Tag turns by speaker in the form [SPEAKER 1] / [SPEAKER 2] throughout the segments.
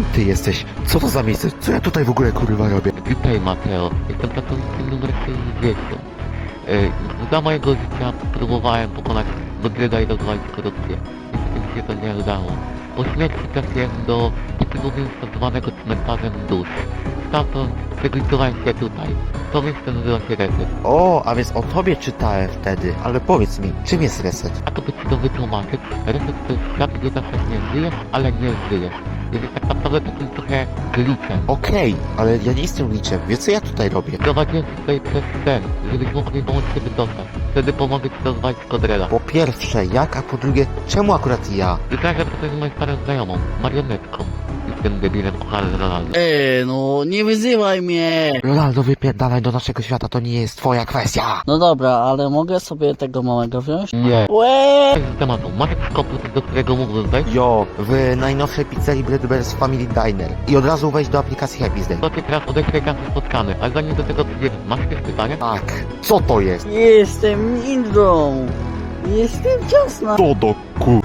[SPEAKER 1] Kim ty jesteś? Co to za miejsce? Co ja tutaj w ogóle kurwa robię?
[SPEAKER 2] Witaj Mateo, jestem pracownikiem numer 60. E, Za mojego życia próbowałem pokonać Godryga i rozwalić korupcję. Niestety mi się to nie udało. Po śmierci trafiłem do takiego miejsca zwanego cmentarzem dusz. Stamtąd przygotowałem się tutaj. To miejsce nazywa się Reset.
[SPEAKER 1] O, a więc o tobie czytałem wtedy. Ale powiedz mi, czym jest reset?
[SPEAKER 2] A to by ci to wytłumaczyć. Reset to jest świat, gdzie zawsze nie żyjesz, ale nie żyjesz. Jest tak naprawdę takim trochę glitchem.
[SPEAKER 1] Okej, ale ja nie jestem liczem. Wie co ja tutaj robię?
[SPEAKER 2] Prowadziłem cię tutaj przez sen, żebyś mógł mi pomóc się wydostać. Wtedy pomogę ci rozwalić Kodrela.
[SPEAKER 1] Po pierwsze, jak, a po drugie, czemu akurat ja?
[SPEAKER 2] Wydaje że to jest moją starą znajomą, marionetką. Tym debilem kochany Ronaldo.
[SPEAKER 3] Ej, no nie wyzywaj mnie!
[SPEAKER 1] Ronaldo, wypierdalaj do naszego świata, to nie jest twoja kwestia.
[SPEAKER 3] No dobra, ale mogę sobie tego małego wziąć?
[SPEAKER 2] Nie.
[SPEAKER 3] Łe!
[SPEAKER 2] Z tematu. Masz jakiś komputer, do którego mógłbym wejść?
[SPEAKER 1] Jo, w najnowszej pizzerii Bread Bears Family Diner. I od razu wejść do aplikacji Happy Day.
[SPEAKER 2] To cię teraz odeślę kasy spotkany, ale zanim do tego przyjdziesz, masz jakieś pytania?
[SPEAKER 1] Tak, co to jest?
[SPEAKER 3] Jestem ninją! Jestem ciasna!
[SPEAKER 1] To do ku...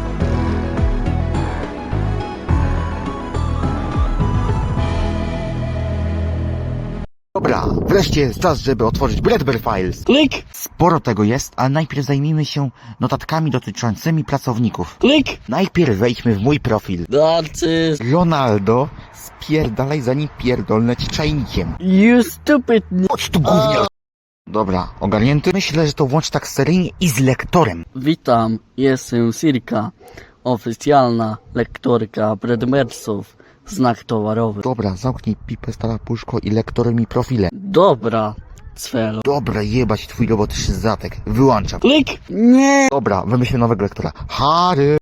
[SPEAKER 1] Dobra, wreszcie jest czas, żeby otworzyć Breadbear Files.
[SPEAKER 3] Klik!
[SPEAKER 1] Sporo tego jest, ale najpierw zajmijmy się notatkami dotyczącymi pracowników.
[SPEAKER 3] Klik!
[SPEAKER 1] Najpierw wejdźmy w mój profil.
[SPEAKER 3] Narcyz!
[SPEAKER 1] Ronaldo, spierdalaj zanim pierdolnę ci czajnikiem.
[SPEAKER 3] You stupid
[SPEAKER 1] Chodź tu gównia! Dobra, ogarnięty? Myślę, że to włącz tak seryjnie i z lektorem.
[SPEAKER 3] Witam, jestem Sirka, oficjalna lektorka predmersów, znak towarowy.
[SPEAKER 1] Dobra, zamknij pipę, stara puszko i lektorem i profile.
[SPEAKER 3] Dobra, cwelo.
[SPEAKER 1] Dobra, jebać twój robotyczny zatek. Wyłączam.
[SPEAKER 3] Klik! Nie!
[SPEAKER 1] Dobra, wymyślę nowego lektora. Harry!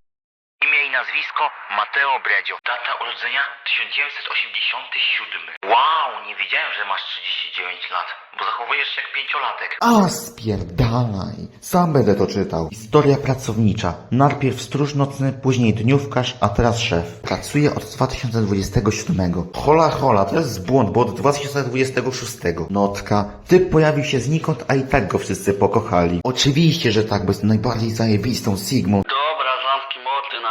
[SPEAKER 1] Imię i nazwisko Mateo Bredzio. Data urodzenia 1987. Wow, nie wiedziałem, że masz 39 lat, bo zachowujesz się jak pięciolatek. A spierdalaj, sam będę to czytał. Historia pracownicza. Najpierw stróż nocny, później dniówkarz, a teraz szef. Pracuję od 2027. Hola hola, to jest błąd, bo od 2026. Notka. Typ pojawił się znikąd, a i tak go wszyscy pokochali. Oczywiście, że tak, bo jest najbardziej zajebistą Sigmą.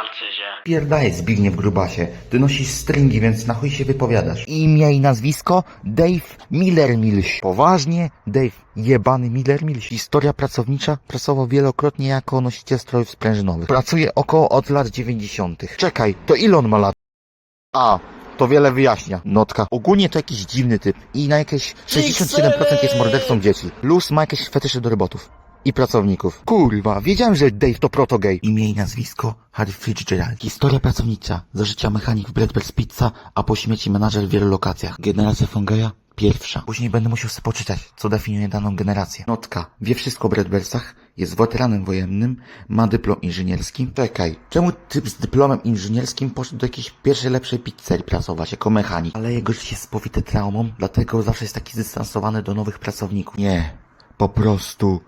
[SPEAKER 3] Narcyzie.
[SPEAKER 1] Pierdaj Zbigniew Grubasie. Ty nosisz stringi, więc na chuj się wypowiadasz. Imię i nazwisko? Dave Miller-Milś. Poważnie? Dave jebany Miller-Milś. Historia pracownicza? Pracował wielokrotnie jako nosiciel strojów sprężynowych. Pracuje około od lat 90. Czekaj, to ile on ma lat? A, to wiele wyjaśnia. Notka. Ogólnie to jakiś dziwny typ i na jakieś 67% jest mordercą dzieci. Luz ma jakieś fetysze do robotów. I pracowników. Kurwa, wiedziałem, że Dave to protogej. Imię i nazwisko Harry Fitzgerald. Historia pracownicza. Za życia mechanik w Bradber's Pizza, a po śmierci menadżer w wielu lokacjach. Generacja Fongeja? Pierwsza. Później będę musiał sobie poczytać, co definiuje daną generację. Notka. Wie wszystko o Bradbersach, jest weteranem wojennym, ma dyplom inżynierski. Czekaj, czemu typ z dyplomem inżynierskim poszedł do jakiejś pierwszej lepszej pizzerii pracować jako mechanik? Ale jego życie jest spowite traumą, dlatego zawsze jest taki zdystansowany do nowych pracowników. Nie. Po prostu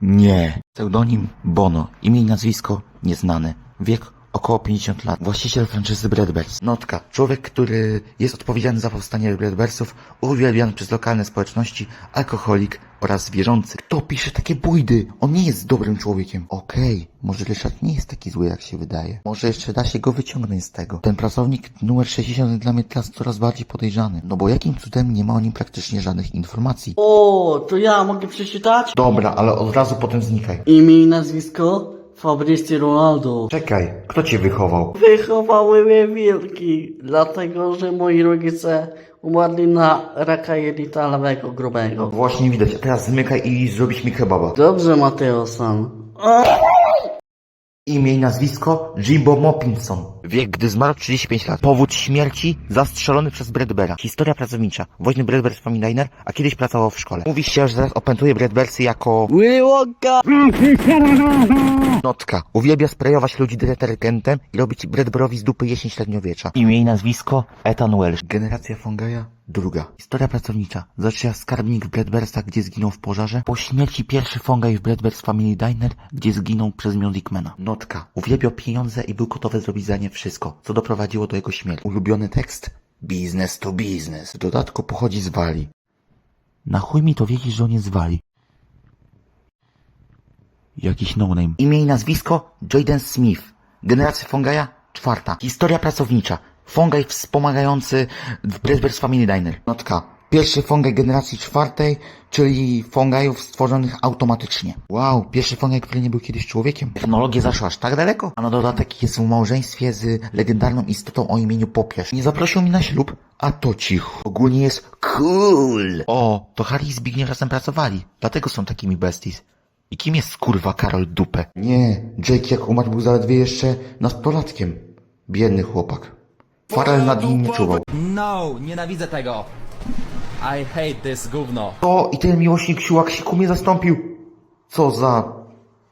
[SPEAKER 1] nie. Pseudonim Bono. Imię i nazwisko nieznane. Wiek około 50 lat. Właściciel franczyzy Breadbers. Notka. Człowiek, który jest odpowiedzialny za powstanie Breadbersów, uwielbiany przez lokalne społeczności, alkoholik oraz wierzący. Kto pisze takie bójdy? On nie jest dobrym człowiekiem. Okej, może Ryszard nie jest taki zły, jak się wydaje. Może jeszcze da się go wyciągnąć z tego. Ten pracownik numer 60 jest dla mnie teraz coraz bardziej podejrzany. No bo jakim cudem nie ma o nim praktycznie żadnych informacji?
[SPEAKER 3] O, to ja mogę przeczytać?
[SPEAKER 1] Dobra, ale od razu potem znikaj.
[SPEAKER 3] Imię i nazwisko? Fabrycy Ronaldo.
[SPEAKER 1] Czekaj, kto cię wychował?
[SPEAKER 3] Wychowały mnie wilki, dlatego że moi rodzice umarli na raka jelita lewego grubego.
[SPEAKER 1] Właśnie widać, a teraz zmykaj i zrobić mi kebaba.
[SPEAKER 3] Dobrze, Mateo-san.
[SPEAKER 1] Imię i nazwisko Jimbo Mopinson. Wiek, gdy zmarł 35 lat. Powód śmierci zastrzelony przez Bradbera. Historia pracownicza. Woźny Bradber Diner, a kiedyś pracował w szkole. Mówi się, że teraz opętuje Bradbersy jako
[SPEAKER 3] Wonka!
[SPEAKER 1] notka. Uwielbia sprayować ludzi detergentem i robić Bradberowi z dupy jesień średniowiecza. Imię i nazwisko Ethan Welsh. Generacja Fongeja druga. Historia pracownicza. Zaczyna skarbnik w Bradbersach, gdzie zginął w pożarze. Po śmierci pierwszy Fongaj w Bradbers Family Diner, gdzie zginął przez Musicmana. Notka. Uwielbiał pieniądze i był gotowy zrobić za nie wszystko, co doprowadziło do jego śmierci. Ulubiony tekst? Business to business. W dodatku pochodzi z Walii. Na chuj mi to wiedzieć, że on jest z Walii. Jakiś no-name. Imię i nazwisko? Jaden Smith. Generacja Fongaja? Czwarta. Historia pracownicza. Fongaj wspomagający w Bradbury's Family Diner. Notka. Pierwszy fongaj generacji czwartej, czyli fongajów stworzonych automatycznie. Wow, pierwszy fongaj, który nie był kiedyś człowiekiem. Technologia zaszła aż tak daleko, a na dodatek jest w małżeństwie z legendarną istotą o imieniu Popierz. Nie zaprosił mi na ślub, a to cicho. Ogólnie jest cool. O, to Harry i Zbigniew razem pracowali, dlatego są takimi besties. I kim jest kurwa Karol Dupę? Nie, Jake jak umarł był zaledwie jeszcze nastolatkiem. Biedny chłopak. Farel nad nim nie czuwał.
[SPEAKER 4] No, nienawidzę tego. I hate this gówno.
[SPEAKER 1] O, i ten miłośnik siłak siku mnie zastąpił. Co za...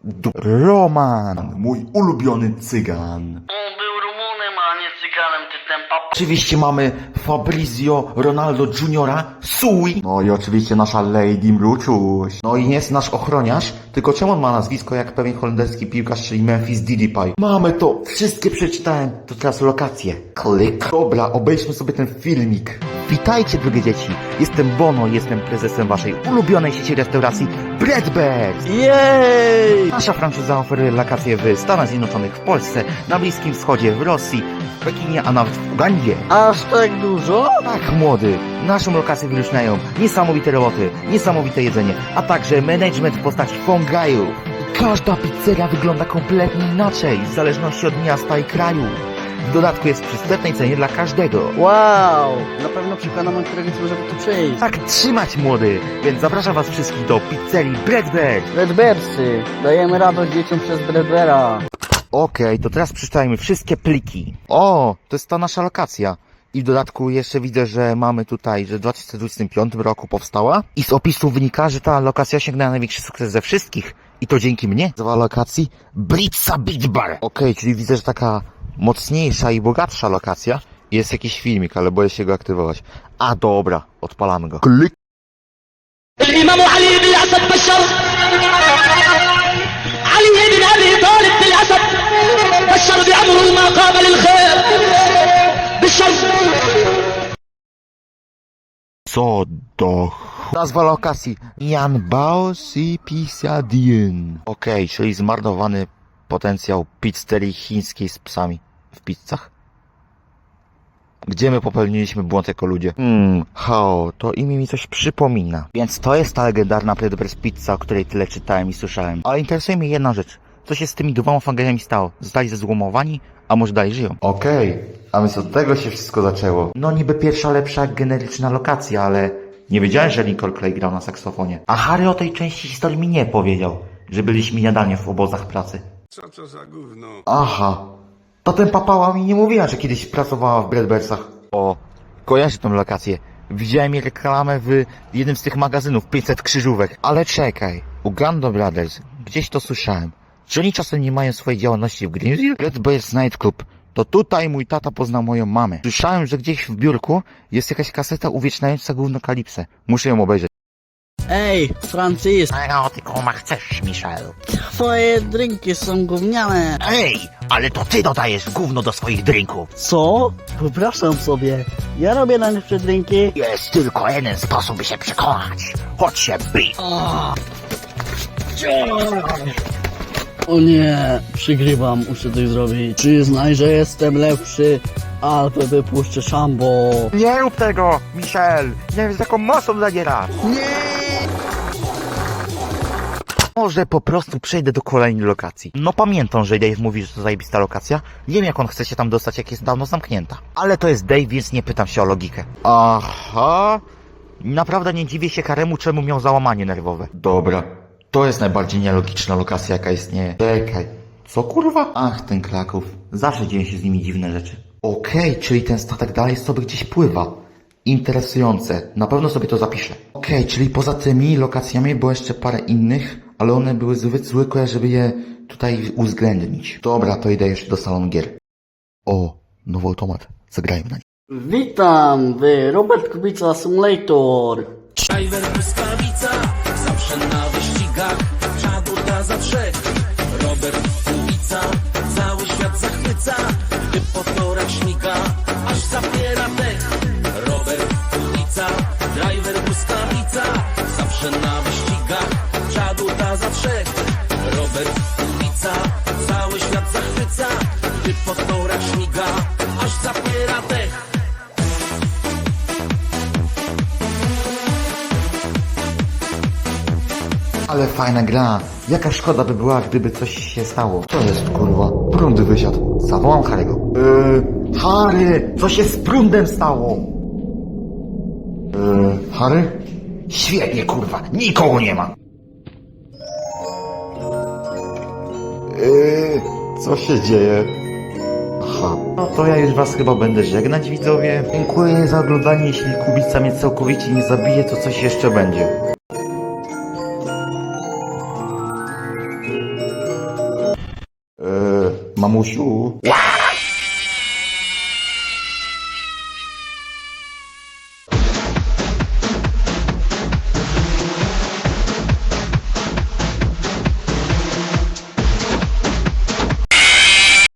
[SPEAKER 1] Du... Roman, mój ulubiony cygan.
[SPEAKER 3] On był Rumunem, a nie cyganem, ty ten papa.
[SPEAKER 1] Oczywiście mamy Fabrizio Ronaldo Juniora, Sui. No i oczywiście nasza Lady Mruczuś. No i jest nasz ochroniarz, tylko czemu on ma nazwisko jak pewien holenderski piłkarz, czyli Memphis Didipay? Mamy to, wszystkie przeczytałem, to teraz lokacje. Klik. Dobra, obejrzmy sobie ten filmik. Witajcie drogie dzieci, jestem Bono, jestem prezesem waszej ulubionej sieci restauracji Breadbirds.
[SPEAKER 3] Jej!
[SPEAKER 1] Nasza franczyza oferuje lokacje w Stanach Zjednoczonych, w Polsce, na Bliskim Wschodzie, w Rosji, w Pekinie, a nawet w Ugandzie.
[SPEAKER 3] Aż tak dużo?
[SPEAKER 1] Tak, młody. Naszą lokację wyróżniają niesamowite roboty, niesamowite jedzenie, a także management w postaci fongajów. Każda pizzeria wygląda kompletnie inaczej, w zależności od miasta i kraju. W dodatku jest w przystępnej cenie dla każdego.
[SPEAKER 3] Wow! Na pewno przekonamy któregoś, żeby tu przyjść.
[SPEAKER 1] Tak trzymać, młody! Więc zapraszam was wszystkich do pizzerii Breadbird.
[SPEAKER 3] Redbersy! Dajemy radość dzieciom przez Bredbera.
[SPEAKER 1] Okej, to teraz przeczytajmy wszystkie pliki. O, to jest ta nasza lokacja. I w dodatku jeszcze widzę, że mamy tutaj, że w 2025 roku powstała. I z opisu wynika, że ta lokacja osiągnęła największy sukces ze wszystkich. I to dzięki mnie. Nazwa lokacji Blitza Beach Bar. Okej, czyli widzę, że taka mocniejsza i bogatsza lokacja. Jest jakiś filmik, ale boję się go aktywować. A dobra, odpalamy go. Klik.
[SPEAKER 5] الإمام علي بن الأسد بشر علي بن أبي طالب بن الأسد بشر بأمره ما قام للخير بالشر
[SPEAKER 1] Co do ch... Nazwa lokacji Jan Baos i Pisadien. Okej, czyli zmarnowany potencjał pizzerii chińskiej z psami w pizzach? Gdzie my popełniliśmy błąd jako ludzie? Hmm, Hao, to imię mi coś przypomina. Więc to jest ta legendarna Bradbury's Pizza, o której tyle czytałem i słyszałem. Ale interesuje mnie jedna rzecz. Co się z tymi dwoma fangajami stało? Zostali zezłomowani? A może dalej żyją? Okej, a więc od tego się wszystko zaczęło. No niby pierwsza lepsza generyczna lokacja, ale nie wiedziałem, że Lincoln Clay grał na saksofonie. A Harry o tej części historii mi nie powiedział, że byliśmy jadalnie w obozach pracy.
[SPEAKER 6] Co to za gówno?
[SPEAKER 1] Aha. To ten papała mi nie mówiła, że kiedyś pracowała w Bradbersach. O, kojarzę tą lokację. Widziałem jej reklamę w jednym z tych magazynów 500 krzyżówek. Ale czekaj, Uganda Brothers, gdzieś to słyszałem. Czy oni czasem nie mają swojej działalności w Greenville? Bradbears Nightclub. To tutaj mój tata poznał moją mamę. Słyszałem, że gdzieś w biurku jest jakaś kaseta uwieczniająca gówno Kalipsę. Muszę ją obejrzeć.
[SPEAKER 3] Ej, Francis!
[SPEAKER 1] No, ty kuma chcesz, Michel.
[SPEAKER 3] Twoje drinki są gówniane.
[SPEAKER 1] Ej, ale to ty dodajesz gówno do swoich drinków.
[SPEAKER 3] Co? Wypraszam sobie. Ja robię najlepsze drinki.
[SPEAKER 1] Jest tylko jeden sposób, by się przekonać. Chodź się bij.
[SPEAKER 3] O nie, przygrywam, muszę coś zrobić. Przyznaj, że jestem lepszy, albo wypuszczę szambo.
[SPEAKER 1] Nie rób tego, Michel. Nie wiem, z jaką mocą zadzierasz. Może po prostu przejdę do kolejnej lokacji. No pamiętam, że Dave mówi, że to zajebista lokacja. Wiem jak on chce się tam dostać, jak jest dawno zamknięta. Ale to jest Dave, więc nie pytam się o logikę. Aha. Naprawdę nie dziwię się Karemu, czemu miał załamanie nerwowe. Dobra. To jest najbardziej nielogiczna lokacja, jaka istnieje. Czekaj. Co kurwa? Ach, ten Kraków. Zawsze dzieją się z nimi dziwne rzeczy. Okej, czyli ten statek dalej sobie gdzieś pływa. Interesujące. Na pewno sobie to zapiszę. Okej, czyli poza tymi lokacjami było jeszcze parę innych, ale one były zbyt zwykłe, żeby je tutaj uwzględnić. Dobra, to idę jeszcze do salonu gier. O, nowy automat. Zagrajmy na nim.
[SPEAKER 3] Witam w Robert Kubica Simulator.
[SPEAKER 4] Driver błyskawica, zawsze na wyścigach, czadu da za trzech. Robert Kubica, cały świat zachwyca, gdy po torach śmiga, aż zapiera dech. Robert Kubica, driver błyskawica, zawsze na
[SPEAKER 1] fajna gra. Jaka szkoda by była, gdyby coś się stało. Co jest, kurwa? Prąd wysiadł. Zawołam Harry'ego. Yy, Harry! Co się z prądem stało? Yy, Harry? Świetnie, kurwa. Nikogo nie ma. Yy, co się dzieje? Aha. No to ja już was chyba będę żegnać, widzowie. Dziękuję za oglądanie. Jeśli kubica mnie całkowicie nie zabije, to coś jeszcze będzie. Mamushu.